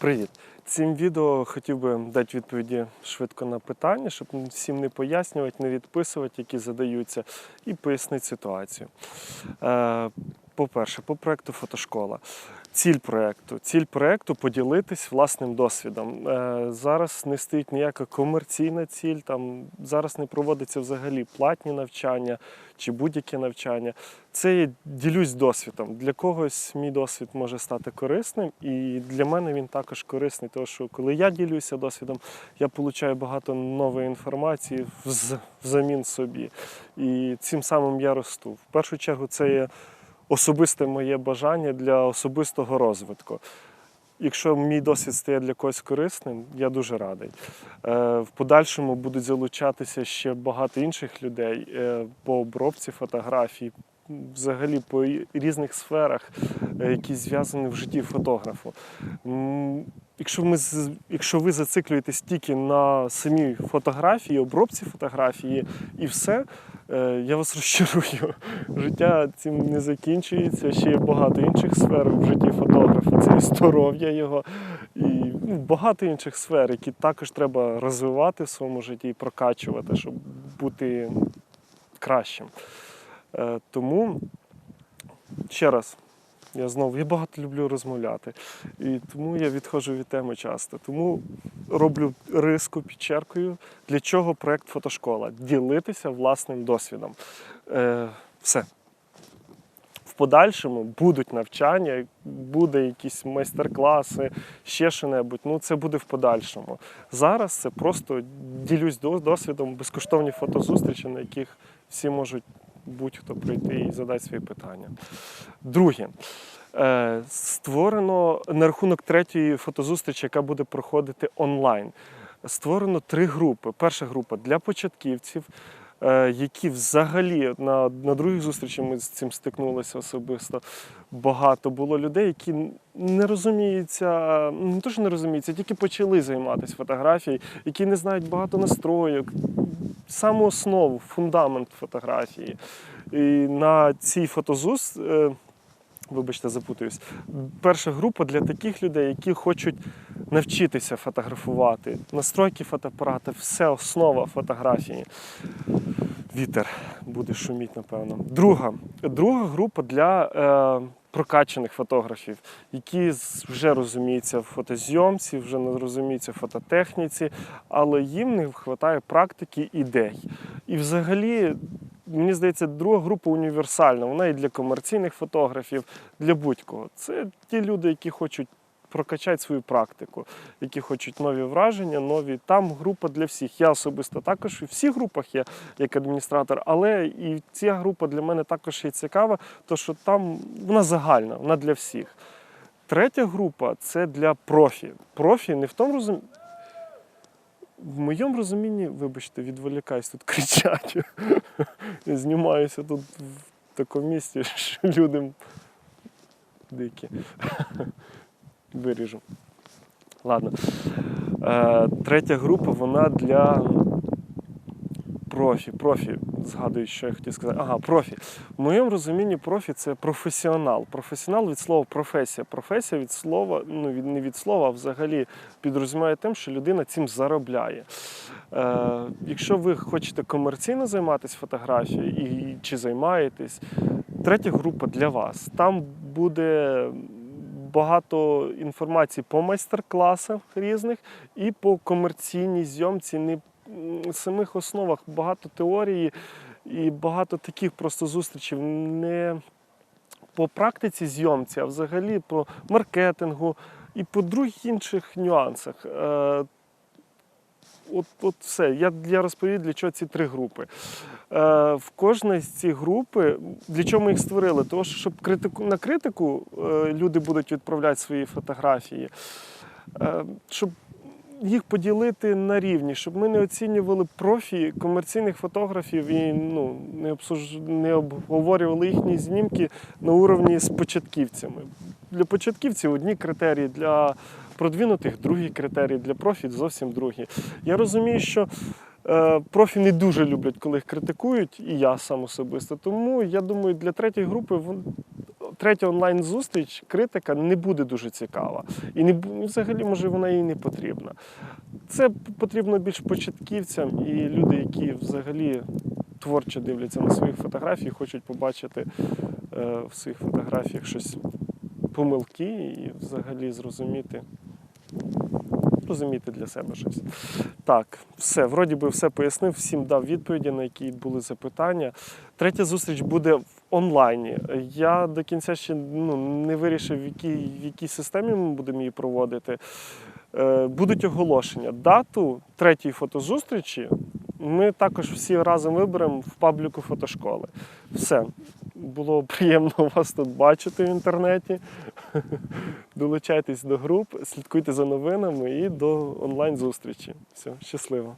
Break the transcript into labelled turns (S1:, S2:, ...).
S1: Привіт! Цим відео хотів би дати відповіді швидко на питання, щоб всім не пояснювати, не відписувати, які задаються, і пояснити ситуацію. По-перше, по проекту фотошкола. Ціль проекту. Ціль проекту поділитись власним досвідом. Е, Зараз не стоїть ніяка комерційна ціль, там зараз не проводиться взагалі платні навчання чи будь-яке навчання. Це я ділюсь досвідом. Для когось мій досвід може стати корисним, і для мене він також корисний, тому що коли я ділюся досвідом, я получаю багато нової інформації взамін собі. І цим самим я росту. В першу чергу, це є особисте моє бажання для особистого розвитку. Якщо мій досвід стає для когось корисним, я дуже радий. Е, В подальшому будуть залучатися ще багато інших людей е, по обробці фотографій, взагалі по різних сферах, е, які зв'язані в житті фотографу. Якщо, ми, якщо ви зациклюєтесь тільки на самій фотографії, обробці фотографії і все, е, я вас розчарую. Життя цим не закінчується. Ще є багато інших сфер в житті фотографа. Це і здоров'я його, і ну, багато інших сфер, які також треба розвивати в своєму житті і прокачувати, щоб бути кращим. Е, Тому ще раз. Я знову я багато люблю розмовляти, і тому я відходжу від теми часто. Тому роблю риску підчеркую, для чого проект фотошкола ділитися власним досвідом. Е, все. В подальшому будуть навчання, буде якісь майстер-класи, ще що-небудь. Ну, це буде в подальшому. Зараз це просто ділюсь досвідом, безкоштовні фотозустрічі, на яких всі можуть будь-хто прийти і задати свої питання. Друге. Е, Створено на рахунок третьої фотозустрічі, яка буде проходити онлайн. Створено три групи. Перша група для початківців, е, які взагалі на, на другій зустрічі ми з цим стикнулися особисто. Багато було людей, які не розуміються, не то, що не розуміються, тільки почали займатися фотографією, які не знають багато настройок, саму основу, фундамент фотографії. І на цій фотозус. е, Вибачте, запутаюсь. Перша група для таких людей, які хочуть навчитися фотографувати. Настройки фотоапарата, все основа фотографії. Вітер буде шуміти, напевно. Друга, друга група для е, прокачаних фотографів, які вже розуміються в фотозйомці, вже не розуміються в фототехніці, але їм не вистачає практики ідей. І взагалі. Мені здається, друга група універсальна. Вона і для комерційних фотографів, для будь-кого. Це ті люди, які хочуть прокачати свою практику, які хочуть нові враження, нові. Там група для всіх. Я особисто також і в всіх групах є як адміністратор, але і ця група для мене також є цікава, тому що там вона загальна, вона для всіх. Третя група це для профі. Профі не в тому розумінні. В моєму розумінні, вибачте, відволікаюсь, тут кричать. Знімаюся тут в такому місці, що люди дикі. Виріжу. Ладно. Е, третя група, вона для профі. Профі, згадую, що я хотів сказати. Ага, профі. В моєму розумінні профі це професіонал. Професіонал від слова професія. Професія від слова, ну не від слова, а взагалі підрозуміє тим, що людина цим заробляє. Е, якщо ви хочете комерційно займатися фотографією і чи займаєтесь, третя група для вас. Там буде багато інформації по майстер-класах різних і по комерційній зйомці, не самих основах, багато теорії і багато таких просто зустрічей. Не по практиці зйомці, а взагалі по маркетингу і по других інших нюансах. Е, От, от все. Я, я розповів, для чого ці три групи. Е, в кожній з цих групи, для чого ми їх створили? Тому що щоб критику, на критику е, люди будуть відправляти свої фотографії, е, щоб їх поділити на рівні, щоб ми не оцінювали профі комерційних фотографів і ну, не, обсуж... не обговорювали їхні знімки на уровні з початківцями. Для початківців одні критерії, для продвинутих другі критерії, для профі зовсім другі. Я розумію, що профі не дуже люблять, коли їх критикують, і я сам особисто. Тому я думаю, для третьої групи третя онлайн-зустріч, критика не буде дуже цікава. І не, взагалі, може, вона їй не потрібна. Це потрібно більш початківцям і люди, які взагалі творчо дивляться на свої фотографії, хочуть побачити е, в своїх фотографіях щось помилки і взагалі зрозуміти. Розуміти для себе щось. Так, все, вроді би все пояснив, всім дав відповіді, на які були запитання. Третя зустріч буде в онлайні. Я до кінця ще ну, не вирішив, в якій, в якій системі ми будемо її проводити. Е, будуть оголошення. Дату третьої фотозустрічі ми також всі разом виберемо в пабліку фотошколи. Все. Було приємно вас тут бачити в інтернеті. Долучайтесь до груп, слідкуйте за новинами і до онлайн-зустрічі. Все, щасливо.